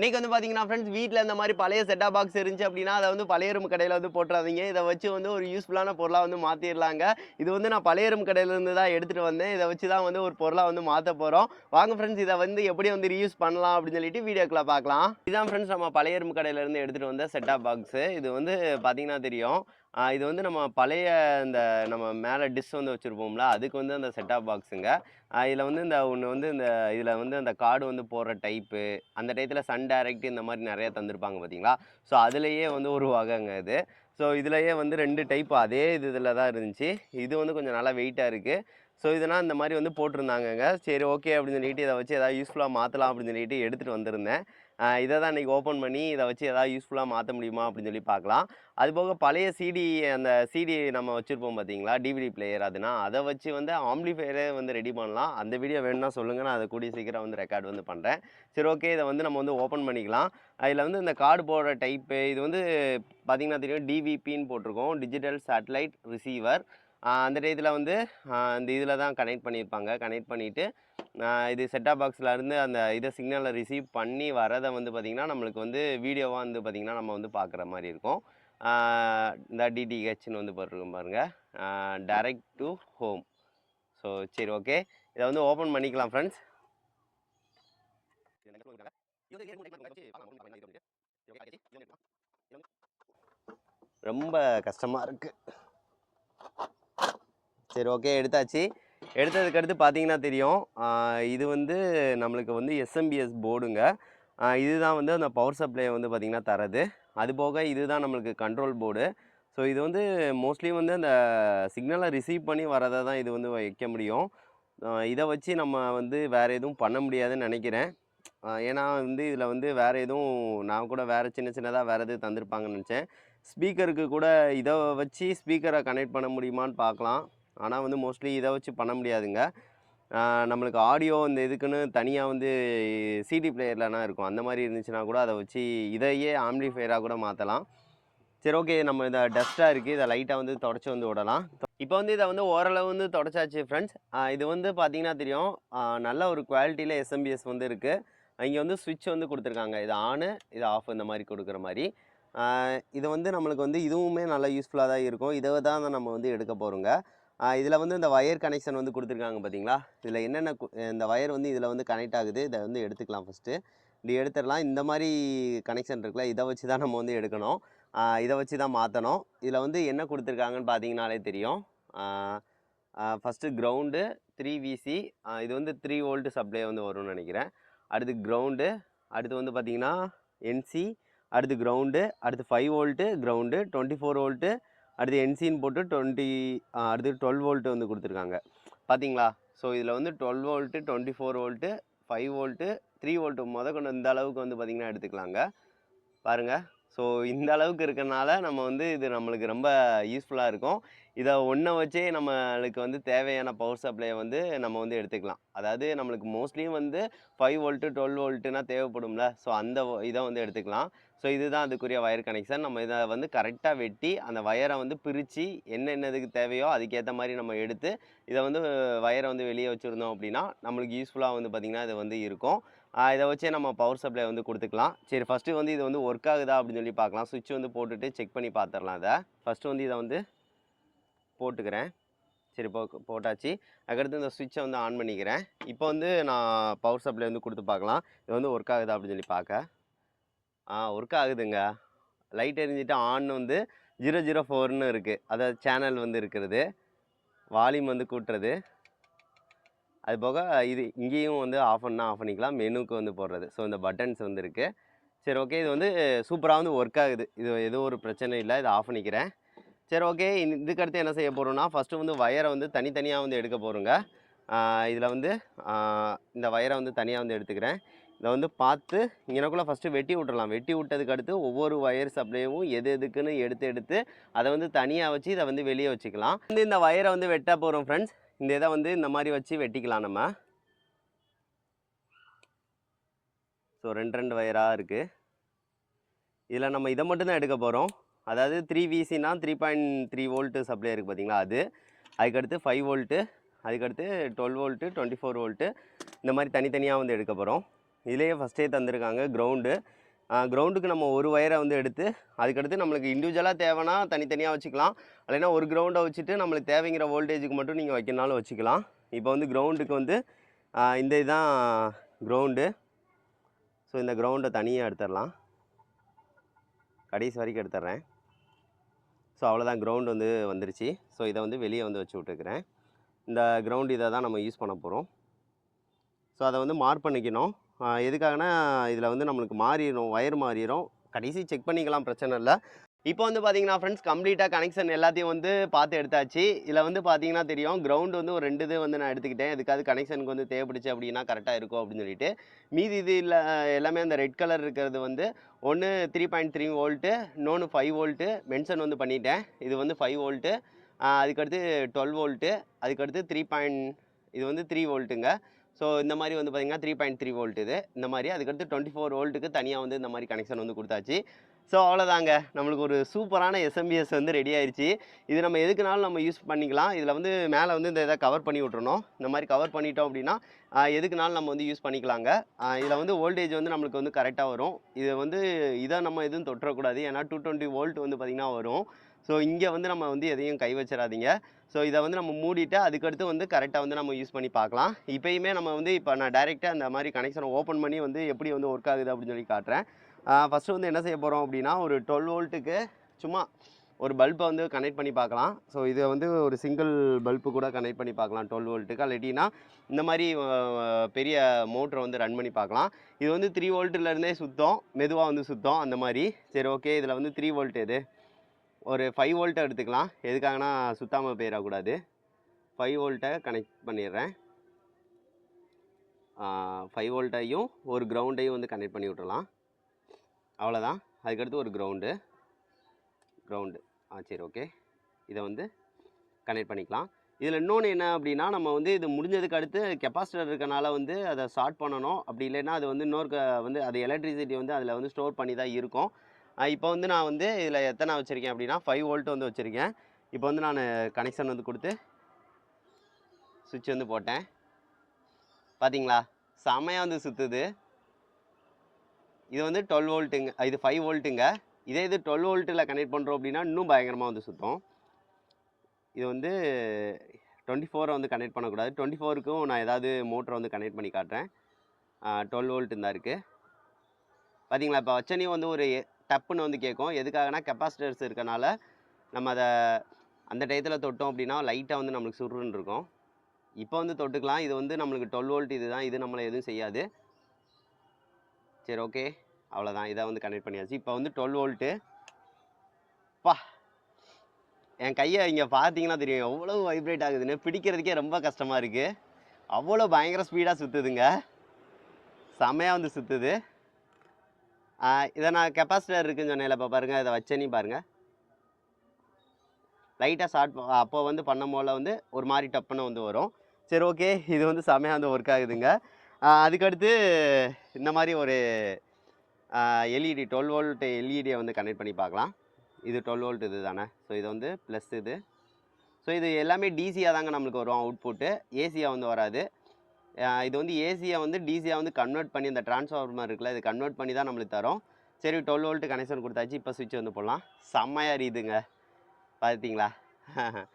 இன்னைக்கு வந்து பார்த்தீங்கன்னா ஃப்ரெண்ட்ஸ் வீட்டில் இந்த மாதிரி பழைய செட்டா பாக்ஸ் இருந்துச்சு அப்படின்னா அதை வந்து பழைய ரூம் கடையில் வந்து போட்டுறாதீங்க. இதை வச்சு வந்து ஒரு யூஸ்ஃபுல்லான பொருளாக வந்து மாற்றிடலாங்க இது வந்து நான் பழைய ரூம் கடையிலேருந்து தான் எடுத்துகிட்டு வந்தேன். இதை வச்சு தான் வந்து ஒரு பொருளாக வந்து மாற்ற போகிறோம் வாங்க ஃப்ரெண்ட்ஸ் இதை வந்து எப்படி வந்து ரீயூஸ் பண்ணலாம் அப்படின்னு சொல்லிட்டு வீடியோக்குள்ள பார்க்கலாம். இதான் ஃப்ரெண்ட்ஸ் நம்ம பழைய ரூம் கடையிலேருந்து எடுத்துகிட்டு வந்த செட்டா பாக்ஸு இது வந்து பார்த்தீங்கன்னா தெரியும். இது வந்து நம்ம பழைய இந்த நம்ம மேலே டிஷ் வந்து வச்சுருப்போம்ல அதுக்கு வந்து அந்த செட்டாப் பாக்ஸுங்க இதில் வந்து இந்த ஒன்று வந்து இந்த இதில் வந்து அந்த கார்டு வந்து போடுற டைப்பு அந்த டயத்தில் சன் டைரக்ட் இந்த மாதிரி நிறையா தந்திருப்பாங்க பார்த்தீங்களா ஸோ அதுலேயே வந்து ஒரு வகைங்க இது. ஸோ இதுலேயே வந்து ரெண்டு டைப் அதே இது இதில் தான் இருந்துச்சு. இது வந்து கொஞ்சம் நல்லா வெயிட்டாக இருக்குது ஸோ இதெல்லாம் இந்த மாதிரி வந்து போட்டிருந்தாங்கங்க. சரி ஓகே அப்படின்னு சொல்லிட்டு இதை வச்சு எதாவது யூஸ்ஃபுல்லாக மாற்றலாம் அப்படின்னு சொல்லிட்டு எடுத்துகிட்டு வந்திருந்தேன். இதை தான் இன்றைக்கி ஓப்பன் பண்ணி இதை வச்சு எதாவது யூஸ்ஃபுல்லாக மாற்ற முடியுமா அப்படின்னு சொல்லி பார்க்கலாம். அது போக பழைய சிடி அந்த சிடி நம்ம வச்சுருப்போம் பார்த்தீங்களா? டிவிடி பிளேயர் அதுனா அதை வச்சு வந்து ஆம்ப்ளிஃபையரே வந்து ரெடி பண்ணலாம். அந்த வீடியோ வேணும்னா சொல்லுங்கள் நான் அதை கூடிய சீக்கிரம் வந்து ரெக்கார்ட் வந்து பண்ணுறேன் சரி ஓகே இதை வந்து நம்ம வந்து ஓப்பன் பண்ணிக்கலாம். அதில் வந்து இந்த கார்டு போடுற டைப்பு இது வந்து பார்த்திங்கன்னா தெரியும் டிவிபின்னு போட்டிருக்கோம். டிஜிட்டல் சேட்டலைட் ரிசீவர் அந்த டயத்தில் வந்து அந்த இந்த இதில் தான் கனெக்ட் பண்ணியிருப்பாங்க. கனெக்ட் பண்ணிவிட்டு இது செட்டாப் பாக்ஸில் இருந்து அந்த இதை சிக்னலை ரிசீவ் பண்ணி வரதை வந்து பார்த்திங்கன்னா நம்மளுக்கு வந்து வீடியோவாக வந்து பார்த்திங்கன்னா நம்ம வந்து பார்க்குற மாதிரி இருக்கும். இந்த டிடிஹெச்னு வந்து போட்டிருக்கோம் பாருங்கள் டைரக்ட் டு ஹோம் ஸோ சரி ஓகே இதை வந்து ஓப்பன் பண்ணிக்கலாம் ஃப்ரெண்ட்ஸ் ரொம்ப கஷ்டமாக இருக்குது சரி ஓகே எடுத்தாச்சு. எடுத்ததுக்கு அடுத்து பார்த்தீங்கன்னா தெரியும் இது வந்து நம்மளுக்கு வந்து எஸ்எம்பிஎஸ் போர்டுங்க இதுதான் வந்து அந்த பவர் சப்ளை வந்து பார்த்திங்கன்னா தரது. அது போக இதுதான் நம்மளுக்கு கண்ட்ரோல் போர்டு ஸோ இது வந்து மோஸ்ட்லி வந்து அந்த சிக்னலை ரிசீவ் பண்ணி வரதை தான் இது வந்து வைக்க முடியும். இதை வச்சு நம்ம வந்து வேறு எதுவும் பண்ண முடியாதுன்னு நினைக்கிறேன். ஏன்னா வந்து இதில் வந்து வேறு எதுவும் நான் கூட வேறு சின்ன சின்னதாக வேறு எதுவும் தந்திருப்பாங்கன்னு நினச்சேன். ஸ்பீக்கருக்கு கூட இதை வச்சு ஸ்பீக்கரை கனெக்ட் பண்ண முடியுமான்னு பார்க்கலாம் ஆனால் வந்து மோஸ்ட்லி இதை வச்சு பண்ண முடியாதுங்க. நம்மளுக்கு ஆடியோ இந்த இதுக்குன்னு தனியாக வந்து சிடி பிளேயர்லனா இருக்கும். அந்த மாதிரி இருந்துச்சுன்னா கூட அதை வச்சு இதையே ஆம்பிளிஃபையராக கூட மாற்றலாம் சரி ஓகே. நம்ம இதை டஸ்ட்டாக இருக்குது இதை லைட்டாக வந்து தொடச்சி வந்து விடலாம். இப்போ வந்து இதை வந்து ஓரளவு வந்து தொடச்சாச்சு ஃப்ரெண்ட்ஸ் இது வந்து பார்த்திங்கன்னா தெரியும். நல்ல ஒரு குவாலிட்டியில் எஸ்எம்பிஎஸ் வந்து இருக்குது இங்கே வந்து சுவிட்ச் வந்து கொடுத்துருக்காங்க. இது ஆனு இது ஆஃப் இந்த மாதிரி கொடுக்குற மாதிரி. இதை இது வந்து நம்மளுக்கு வந்து இதுவுமே நல்லா யூஸ்ஃபுல்லாக தான் இருக்கும். இதை தான் நம்ம வந்து எடுக்க போகிறோங்க இதில் வந்து இந்த ஒயர் கனெக்ஷன் வந்து கொடுத்துருக்காங்க பார்த்தீங்களா இதில் என்னென்ன கு- இந்த ஒயர் வந்து இதில் வந்து கனெக்ட் ஆகுது இதை வந்து எடுத்துக்கலாம் ஃபஸ்ட்டு இப்படி எடுத்துடலாம். இந்த மாதிரி கனெக்ஷன் இருக்குல்ல இதை வச்சு தான் நம்ம வந்து எடுக்கணும். இதை வச்சு தான் மாற்றணும் இதில் வந்து என்ன கொடுத்துருக்காங்கன்னு பார்த்தீங்கனாலே தெரியும். ஃபஸ்ட்டு கிரவுண்டு த்ரீ விசி இது வந்து த்ரீ வோல்ட்டு சப்ளை வந்து வரும்னு நினைக்கிறேன். அடுத்து கிரவுண்டு அடுத்து வந்து பார்த்தீங்கன்னா என்சி அடுத்து கிரவுண்டு அடுத்து five volt ground twenty four volt அடுத்து என்சின்னு போட்டு டுவெண்ட்டி அடுத்து டுவெல் வோல்ட்டு வந்து கொடுத்துருக்காங்க. பார்த்தீங்களா ஸோ இதில் வந்து twelve volt twenty four volt five volt three volt முத கொண்டு இந்த அளவுக்கு வந்து பார்த்திங்கன்னா எடுத்துக்கலாங்க. பாருங்கள் ஸோ இந்த அளவுக்கு இருக்கிறனால நம்ம வந்து இது நம்மளுக்கு ரொம்ப யூஸ்ஃபுல்லாக இருக்கும். இதை ஒன்றை வச்சே நம்மளுக்கு வந்து தேவையான பவர் சப்ளையை வந்து நம்ம வந்து எடுத்துக்கலாம். அதாவது நம்மளுக்கு மோஸ்ட்லி வந்து ஃபைவ் வோல்ட்டு டுவெல் வோல்ட்டுனா தேவைப்படும்ல. ஸோ அந்த இதை வந்து எடுத்துக்கலாம். ஸோ இதுதான் அதுக்குரிய வயர் கனெக்ஷன் நம்ம இதை வந்து கரெக்டாக வெட்டி அந்த வயரை வந்து பிரித்து என்னென்னதுக்கு தேவையோ அதுக்கேற்ற மாதிரி நம்ம எடுத்து இதை வந்து வயரை வந்து வெளியே வச்சுருந்தோம் அப்படின்னா நம்மளுக்கு யூஸ்ஃபுல்லாக வந்து பார்த்திங்கன்னா இது வந்து இருக்கும். இதை வச்சே நம்ம பவர் சப்ளை வந்து கொடுத்துக்கலாம். சரி ஃபஸ்ட்டு வந்து இது வந்து ஒர்க் ஆகுதா அப்படின்னு சொல்லி பார்க்கலாம். சுவிட்ச் வந்து போட்டுட்டு செக் பண்ணி பார்த்துடலாம் இதை. ஃபஸ்ட்டு வந்து இதை வந்து போட்டுக்கிறேன். சரி போ போட்டாச்சு. அதுக்கடுத்து இந்த சுவிட்சை வந்து ஆன் பண்ணிக்கிறேன். இப்போ வந்து நான் பவர் சப்ளை வந்து கொடுத்து பார்க்கலாம். இது வந்து ஒர்க் ஆகுதா அப்படின்னு சொல்லி பார்க்க. ஆ ஒர்க் ஆகுதுங்க. லைட் எரிஞ்சிட்டு ஆன் வந்து ஜீரோ ஜீரோ ஃபோர்னு இருக்குது அதாவது சேனல் வந்து இருக்கிறது. வால்யூம் வந்து கூட்டுறது. அது போக இது இங்கேயும் வந்து ஆஃப் பண்ணால் ஆஃப் பண்ணிக்கலாம். மெனுக்கு வந்து போடுறது. ஸோ இந்த பட்டன்ஸ் வந்து இருக்குது சரி ஓகே இது வந்து சூப்பராக வந்து ஒர்க் ஆகுது. இது எதுவும் ஒரு பிரச்சனை இல்லை. இதை ஆஃப் பண்ணிக்கிறேன். சரி ஓகே இதுக்கடுத்து என்ன செய்ய போகிறோம்னா ஃபஸ்ட்டு வந்து வயரை வந்து தனித்தனியாக வந்து எடுக்க போகிறோங்க இதில் வந்து இந்த வயரை வந்து தனியாக வந்து எடுத்துக்கிறேன். இதை வந்து பார்த்து இங்கனக்குள்ளே ஃபஸ்ட்டு வெட்டி விட்டுறலாம். வெட்டி விட்டதுக்கு அடுத்து ஒவ்வொரு ஒயர் சப்ளையும் எது எதுக்குன்னு எடுத்து எடுத்து அதை வந்து தனியாக வச்சு இதை வந்து வெளியே வச்சுக்கலாம். வந்து இந்த ஒயரை வந்து வெட்ட போகிறோம் ஃப்ரெண்ட்ஸ் இந்த இதை வந்து இந்த மாதிரி வச்சு வெட்டிக்கலாம் நம்ம. ஸோ ரெண்டு ரெண்டு வயராக இருக்குது இதில் நம்ம இதை மட்டும்தான் எடுக்க போகிறோம் அதாவது three விசினா three point three volt supply இருக்குது பார்த்தீங்களா அது. அதுக்கடுத்து ஃபைவ் வோல்ட்டு அதுக்கடுத்து twelve volt twenty four volt இந்த மாதிரி தனித்தனியாக வந்து எடுக்க போகிறோம் இதிலேயே ஃபஸ்ட்டே தந்திருக்காங்க கிரவுண்டு கிரவுண்டுக்கு நம்ம ஒரு ஒயரை வந்து எடுத்து அதுக்கடுத்து நம்மளுக்கு இண்டிவிஜுவலாக தேவைன்னா தனித்தனியாக வச்சுக்கலாம். இல்லைன்னா ஒரு கிரவுண்டை வச்சுட்டு நம்மளுக்கு தேவைங்கிற வோல்டேஜுக்கு மட்டும் நீங்கள் வைக்கணுனாலும் வச்சுக்கலாம். இப்போ வந்து கிரவுண்டுக்கு வந்து இந்த இதுதான் கிரவுண்டு ஸோ இந்த கிரவுண்டை தனியாக எடுத்துடலாம். கடைசி வரைக்கும் எடுத்துட்றேன். ஸோ அவ்வளோதான் க்ரௌண்ட் வந்து வந்துருச்சு. ஸோ இதை வந்து வெளியே வந்து வச்சு விட்டுருக்குறேன். இந்த கிரவுண்ட் இதை தான் நம்ம யூஸ் பண்ண போகிறோம் ஸோ அதை வந்து மார்க் பண்ணிக்கணும். எதுக்காகனா இதில் வந்து நம்மளுக்கு மாறிடும் ஒயர் மாறிடும் கடைசி செக் பண்ணிக்கலாம் பிரச்சனை இல்லை. இப்போ வந்து பார்த்தீங்கன்னா ஃப்ரெண்ட்ஸ் கம்ப்ளீட்டாக கனெக்ஷன் எல்லாத்தையும் வந்து பார்த்து எடுத்தாச்சு. இதில் வந்து பார்த்தீங்கன்னா தெரியும் கிரவுண்ட் வந்து ஒரு ரெண்டு இது வந்து நான் எடுத்துக்கிட்டேன். எதுக்காவது கனெக்ஷனுக்கு வந்து தேவைப்படுச்சு அப்படின்னா கரெக்டாக இருக்கும் அப்படின்னு சொல்லிட்டு. மீதி இது இல்லை எல்லாமே அந்த ரெட் கலர் இருக்கிறது வந்து ஒன்று த்ரீ பாயிண்ட் த்ரீ வோல்ட்டு இன்னொன்று ஃபைவ் வோல்ட்டு மென்ஷன் வந்து பண்ணிட்டேன். இது வந்து ஃபைவ் வோல்ட்டு அதுக்கடுத்து டுவெல் வோல்ட்டு அதுக்கடுத்து த்ரீ பாயிண்ட் இது வந்து த்ரீ வோல்ட்டுங்க ஸோ இந்த மாதிரி வந்து பார்த்தீங்கன்னா த்ரீ பாயிண்ட் த்ரீ வோல்ட் இது. இந்த மாதிரி. அதுக்கடுத்து டுவெண்ட்டி ஃபோர் வோல்ட்டுக்கு தனியாக வந்து இந்த மாதிரி கனெக்ஷன் வந்து கொடுத்தாச்சு. ஸோ அவ்வளோதாங்க நம்மளுக்கு ஒரு சூப்பரான எஸ்எம்பிஎஸ் வந்து ரெடி ஆயிடுச்சு இது நம்ம எதுக்குனாலும் நம்ம யூஸ் பண்ணிக்கலாம். இதில் வந்து மேலே வந்து இந்த இதை கவர் பண்ணி விட்றணும் இந்த மாதிரி கவர் பண்ணிட்டோம் அப்படின்னா எதுக்குனாலும் நம்ம வந்து யூஸ் பண்ணிக்கலாங்க. இதில் வந்து வோல்டேஜ் வந்து நம்மளுக்கு வந்து கரெக்டாக வரும். இது வந்து இதை நம்ம எதுவும் தொட்டுறக்கூடாது ஏன்னா டூ டுவெண்ட்டி வோல்ட் வந்து பார்த்திங்கன்னா வரும். ஸோ இங்கே வந்து நம்ம வந்து எதையும் கை வச்சிடாதீங்க ஸோ இதை வந்து நம்ம மூடிட்டு அதுக்கடுத்து வந்து கரெக்டாக வந்து நம்ம யூஸ் பண்ணி பார்க்கலாம். இப்போயுமே நம்ம வந்து இப்போ நான் டைரெக்டாக அந்த மாதிரி கனெக்ஷனை ஓப்பன் பண்ணி வந்து எப்படி வந்து ஒர்க் ஆகுது அப்படின்னு சொல்லி காட்டுறேன். ஃபஸ்ட்டு வந்து என்ன செய்ய போகிறோம் அப்படின்னா ஒரு டுவெல் வோல்ட்டுக்கு சும்மா ஒரு பல்பை வந்து கனெக்ட் பண்ணி பார்க்கலாம். ஸோ இதை வந்து ஒரு சிங்கிள் பல்பு கூட கனெக்ட் பண்ணி பார்க்கலாம் டுவெல் வோல்ட்டுக்கு அல்லட்டினா இந்த மாதிரி பெரிய மோட்டரை வந்து ரன் பண்ணி பார்க்கலாம். இது வந்து த்ரீ வோல்ட்டுலேருந்தே சுத்தம் மெதுவாக வந்து சுத்தம் அந்த மாதிரி. சரி ஓகே இதில் வந்து த்ரீ வோல்ட் எது? ஒரு ஃபைவ் வோல்ட்டை எடுத்துக்கலாம். எதுக்காகனா சுத்தாமல் போயிடக்கூடாது. ஃபைவ் வோல்ட்டை கனெக்ட் பண்ணிடுறேன். ஃபைவ் வோல்ட்டையும் ஒரு கிரவுண்டையும் வந்து கனெக்ட் பண்ணி விட்றலாம் அவ்வளோதான். அதுக்கடுத்து ஒரு கிரவுண்டு கிரவுண்டு ஆ சரி ஓகே இதை வந்து கனெக்ட் பண்ணிக்கலாம். இதில் இன்னொன்று என்ன அப்படின்னா நம்ம வந்து இது முடிஞ்சதுக்கு அடுத்து கெப்பாசிட்டர் இருக்கனால வந்து அதை ஸ்டார்ட் பண்ணணும். அப்படி இல்லைன்னா அது வந்து இன்னொரு க- வந்து அது எலக்ட்ரிசிட்டி வந்து அதில் வந்து ஸ்டோர் பண்ணி தான் இருக்கும். இப்போ வந்து நான் வந்து இதில் எத்தனை வச்சுருக்கேன் அப்படின்னா ஃபைவ் வோல்ட் வந்து வச்சுருக்கேன். இப்போ வந்து நான் கனெக்ஷன் வந்து கொடுத்து சுவிட்ச் வந்து போட்டேன். பார்த்தீங்களா செமையாக வந்து சுற்றுது இது வந்து டுவெல் வோல்ட்டுங்க இது ஃபைவ் வோல்ட்டுங்க இதே இது டுவெல் வோல்ட்டில் கனெக்ட் பண்ணுறோம் அப்படின்னா இன்னும் பயங்கரமாக வந்து சுற்றும் இது வந்து டுவெண்ட்டி ஃபோரை வந்து கனெக்ட் பண்ணக்கூடாது. டுவெண்ட்டி ஃபோருக்கும் நான் ஏதாவது மோட்டரை வந்து கனெக்ட் பண்ணி காட்டுறேன். டுவெல் வோல்ட் தான் இருக்குது பார்த்தீங்களா இப்போ வச்சனையும் வந்து ஒரு டப்புன்னு வந்து கேட்கும். எதுக்காகனா கெப்பாசிட்டர்ஸ் இருக்கனால நம்ம அதை அந்த டயத்தில் தொட்டோம் அப்படின்னா லைட்டாக வந்து நம்மளுக்கு சுருன்னு இருக்கும். இப்போ வந்து தொட்டுக்கலாம். இது வந்து நம்மளுக்கு டுவெல் வோல்ட் இது தான் இது நம்மளை எதுவும் செய்யாது. சரி ஓகே அவ்வளோதான் இதை வந்து கனெக்ட் பண்ணியாச்சு. இப்போ வந்து டுவெல் வோல்ட்டு பா! என் கையை இங்கே பார்த்தீங்கன்னா தெரியும். எவ்வளோ வைப்ரேட் ஆகுதுன்னு. பிடிக்கிறதுக்கே ரொம்ப கஷ்டமாக இருக்குது அவ்வளோ பயங்கர ஸ்பீடாக சுற்றுதுங்க செமையாக வந்து சுற்றுது இதை நான் கெப்பாசிட்டர் இருக்குன்னு சொன்னேன்ல இப்போ பாருங்கள் இதை வச்சேனி பாருங்கள் லைட்டாக ஷார்ட் அப்போ வந்து பண்ணும் போல வந்து ஒரு மாதிரி டப்புன்னு வந்து வரும். சரி ஓகே இது வந்து செமையாக வந்து ஒர்க் ஆகுதுங்க. அதுக்கடுத்து இந்த மாதிரி ஒரு எல்இடி டுவெல் வோல்ட் எல்இடியை வந்து கனெக்ட் பண்ணி பார்க்கலாம். இது டுவெல் வோல்ட் இது தானே. ஸோ இது வந்து ப்ளஸ் இது. ஸோ இது எல்லாமே டிசியாக தாங்க நம்மளுக்கு வரும் அவுட்புட்டு ஏசியாக வந்து வராது. இது வந்து ஏசியை வந்து டிசியாக வந்து கன்வெர்ட் பண்ணி அந்த டிரான்ஸ்ஃபார்மர் இருக்குல்ல இது கன்வெர்ட் பண்ணி தான் நம்மளுக்கு தரும். சரி டுவெல் வோல்ட்டு கனெக்ஷன் கொடுத்தாச்சு இப்போ சுவிட்ச் வந்து போடலாம். செம்மையாக எரியுதுங்க பார்த்தீங்களா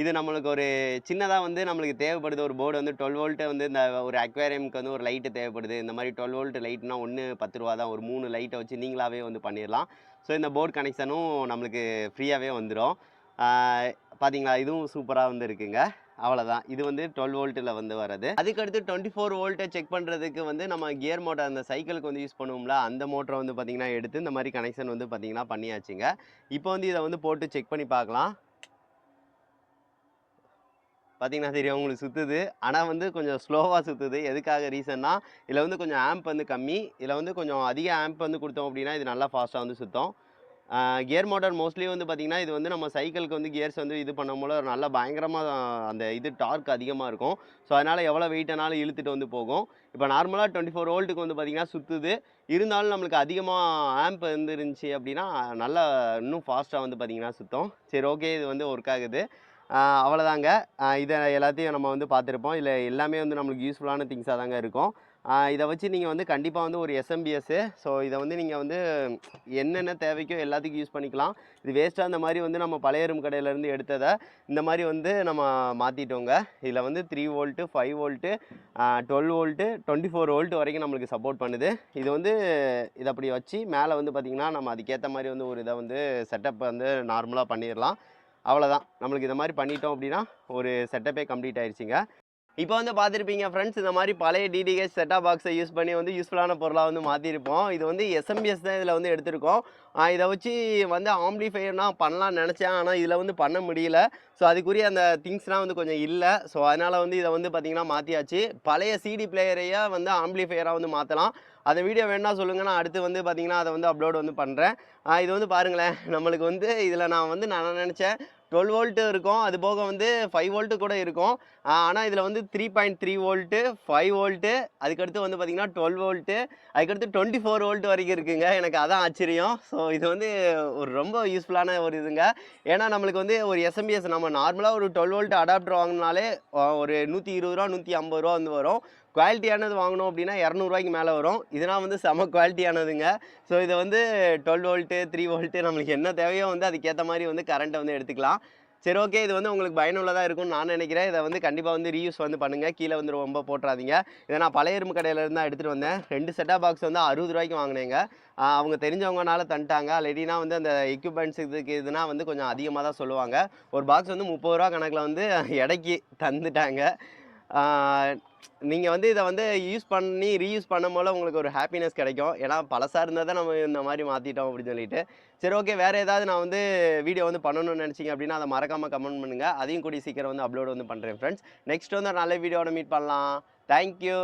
இது நம்மளுக்கு ஒரு சின்னதாக வந்து நம்மளுக்கு தேவைப்படுது. ஒரு போர்டு வந்து டுவெல் வோல்ட்டு வந்து இந்த ஒரு அக்வேரியம்க்கு வந்து ஒரு லைட்டு தேவைப்படுது. இந்த மாதிரி டுவெல் வோல்ட் லைட்னா ஒன்று பத்து ரூபா தான். ஒரு மூணு லைட்டை வச்சு நீங்களாகவே வந்து பண்ணிடலாம். ஸோ இந்த போர்டு கனெக்ஷனும் நம்மளுக்கு ஃப்ரீயாகவே வந்துடும் பார்த்தீங்களா இதுவும் சூப்பராக வந்து இருக்குங்க. அவ்வளோதான் இது வந்து டுவெல் வோல்ட்டில் வந்து வரது அதுக்கடுத்து டுவெண்ட்டி ஃபோர் வோல்ட்டை செக் பண்ணுறதுக்கு வந்து நம்ம கியர் மோட்டர் அந்த சைக்கிளுக்கு வந்து யூஸ் பண்ணுவோம்ல அந்த மோட்டரை வந்து பார்த்திங்கன்னா எடுத்து இந்த மாதிரி கனெக்ஷன் வந்து பார்த்திங்கன்னா பண்ணியாச்சுங்க. இப்போ வந்து இதை வந்து போட்டு செக் பண்ணி பார்க்கலாம். பார்த்தீங்கன்னா தெரியும் உங்களுக்கு சுற்றுது ஆனால் வந்து கொஞ்சம் ஸ்லோவாக சுற்றுது எதுக்காக ரீசன்னா இதில் வந்து கொஞ்சம் ஆம்ப் வந்து கம்மி. இதில் வந்து கொஞ்சம் அதிக ஆம்ப் வந்து கொடுத்தோம் அப்படின்னா இது நல்லா ஃபாஸ்ட்டாக வந்து சுற்றும் கியர் மோட்டார் மோஸ்ட்லி வந்து பார்த்திங்கன்னா இது வந்து நம்ம சைக்கிளுக்கு வந்து கியர்ஸ் வந்து இது பண்ணும்போது போல நல்லா பயங்கரமாக அந்த இது டார்க் அதிகமாக இருக்கும். ஸோ அதனால் எவ்வளோ வெயிட்டானாலும் இழுத்துட்டு வந்து போகும். இப்போ நார்மலாக டுவெண்ட்டி ஃபோர் ஓல்ட்டுக்கு வந்து பார்த்திங்கன்னா சுற்றுது இருந்தாலும் நம்மளுக்கு அதிகமாக ஆம்ப் இருந்துருந்துச்சு அப்படின்னா நல்லா இன்னும் ஃபாஸ்ட்டாக வந்து பார்த்திங்கன்னா சுத்தம். சரி ஓகே இது வந்து ஒர்க் ஆகுது. அவ்வளோதாங்க இதை எல்லாத்தையும் நம்ம வந்து பார்த்துருப்போம். இல்லை எல்லாமே வந்து நம்மளுக்கு யூஸ்ஃபுல்லான திங்ஸாக தாங்க இருக்கும். இதை வச்சு நீங்கள் வந்து கண்டிப்பாக வந்து ஒரு எஸ்எம்பிஎஸ்ஸு ஸோ இதை வந்து நீங்கள் வந்து என்னென்ன தேவைக்கோ எல்லாத்துக்கும் யூஸ் பண்ணிக்கலாம். இது வேஸ்ட்டாக இந்த மாதிரி வந்து நம்ம பழைய ரூம் கடையிலேருந்து எடுத்ததை இந்த மாதிரி வந்து நம்ம மாற்றிட்டோங்க இதில் வந்து three volt five volt twelve volt twenty four volt வரைக்கும் நம்மளுக்கு சப்போர்ட் பண்ணுது. இது வந்து இதை அப்படி வச்சு மேலே வந்து பார்த்திங்கன்னா நம்ம அதுக்கேற்ற மாதிரி வந்து ஒரு இதை வந்து செட்டப் வந்து நார்மலாக பண்ணிடலாம். அவ்வளோதான் நம்மளுக்கு இதை மாதிரி பண்ணிட்டோம் அப்படின்னா ஒரு செட்டப்பே கம்ப்ளீட் ஆயிடுச்சுங்க இப்போ வந்து பார்த்துருப்பீங்க ஃப்ரெண்ட்ஸ் இந்த மாதிரி பழைய டிடிஹெச் செட்டாப் பாக்ஸை யூஸ் பண்ணி வந்து யூஸ்ஃபுல்லான பொருளாக வந்து மாற்றிருப்போம் இது வந்து எஸ்எம்பிஎஸ் தான் இதில் வந்து எடுத்திருக்கோம். இதை வச்சு வந்து ஆம்பிளிஃபையர்னா பண்ணலாம்னு நினச்சேன். ஆனால் இதில் வந்து பண்ண முடியல. ஸோ அதுக்குரிய அந்த திங்ஸ்லாம் வந்து கொஞ்சம் இல்லை. ஸோ அதனால் வந்து இதை வந்து பார்த்திங்கன்னா மாற்றியாச்சு பழைய சிடி பிளேயரையே வந்து ஆம்பிளிஃபையராக வந்து மாற்றலாம் அந்த வீடியோ வேணா சொல்லுங்கள் நான் அடுத்து வந்து பார்த்திங்கன்னா அதை வந்து அப்லோட் வந்து பண்ணுறேன் இது வந்து பாருங்களேன். நம்மளுக்கு வந்து இதில் நான் வந்து நான் நினச்சேன்? டுவெல் வோல்ட்டு இருக்கும். அது போக வந்து ஃபைவ் வோல்ட்டு கூட இருக்கும். ஆனால் இதில் வந்து three point three volt five volt அதுக்கடுத்து வந்து பார்த்திங்கன்னா டுவெல் வோல்ட்டு அதுக்கடுத்து டுவெண்ட்டி ஃபோர் வோல்ட் வரைக்கும் இருக்குங்க. எனக்கு அதான் ஆச்சரியம். ஸோ இது வந்து ஒரு ரொம்ப யூஸ்ஃபுல்லான ஒரு இதுங்க. ஏன்னா நம்மளுக்கு வந்து ஒரு எஸ்எம்பிஎஸ் நம்ம நார்மலாக ஒரு டுவெல் வோல்ட் அடாப்டர் வாங்கினாலே ஒரு நூற்றி இருபது ரூபா நூற்றி ஐம்பது ரூபா வந்து வரும். குவாலிட்டியானது வாங்கணும் அப்படின்னா இரநூறுவாய்க்கு மேலே வரும். இதெல்லாம் வந்து செம குவாலிட்டியானதுங்க. ஸோ இதை வந்து டுவெல் வோல்ட்டு த்ரீ வோல்ட்டு நம்மளுக்கு என்ன தேவையோ வந்து அதுக்கேற்ற மாதிரி வந்து கரண்ட்டை வந்து எடுத்துக்கலாம். சரி ஓகே இது வந்து உங்களுக்கு பயனுள்ளதாக இருக்கும்னு நான் நினைக்கிறேன். இதை வந்து கண்டிப்பாக வந்து ரீயூஸ் வந்து பண்ணுங்கள் கீழே வந்து ரொம்ப போட்டுறாதீங்க இதை நான் பழைய எறும்பு கடையிலேருந்து தான் எடுத்துகிட்டு வந்தேன். ரெண்டு செட்டாக பாக்ஸ் வந்து அறுபது ரூபாய்க்கு வாங்கினேங்க. அவங்க தெரிஞ்சவங்கனால தந்துட்டாங்க. ஆல்ரெடினா வந்து அந்த எக்யூப்மெண்ட்ஸ் இதுக்கு இதுனா வந்து கொஞ்சம் அதிகமாக தான் சொல்லுவாங்க. ஒரு பாக்ஸ் வந்து முப்பது ரூபா கணக்கில் வந்து இடைக்கு தந்துட்டாங்க. நீங்கள் வந்து இதை வந்து யூஸ் பண்ணி ரீயூஸ் பண்ணும் போல உங்களுக்கு ஒரு ஹாப்பினஸ் கிடைக்கும். ஏன்னா பழசாக இருந்தால் தான் நம்ம இந்த மாதிரி மாற்றிட்டோம் அப்படின்னு சொல்லிட்டு. சரி ஓகே வேறு ஏதாவது நான் வந்து வீடியோ வந்து பண்ணணும்னு நினச்சிங்க அப்படின்னா அதை மறக்காமல் கமெண்ட் பண்ணுங்கள் அதையும் கூடிய சீக்கிரம் வந்து அப்லோட் வந்து பண்ணுறேன் ஃப்ரெண்ட்ஸ் நெக்ஸ்ட் வந்து நல்ல வீடியோட மீட் பண்ணலாம். தேங்க்யூ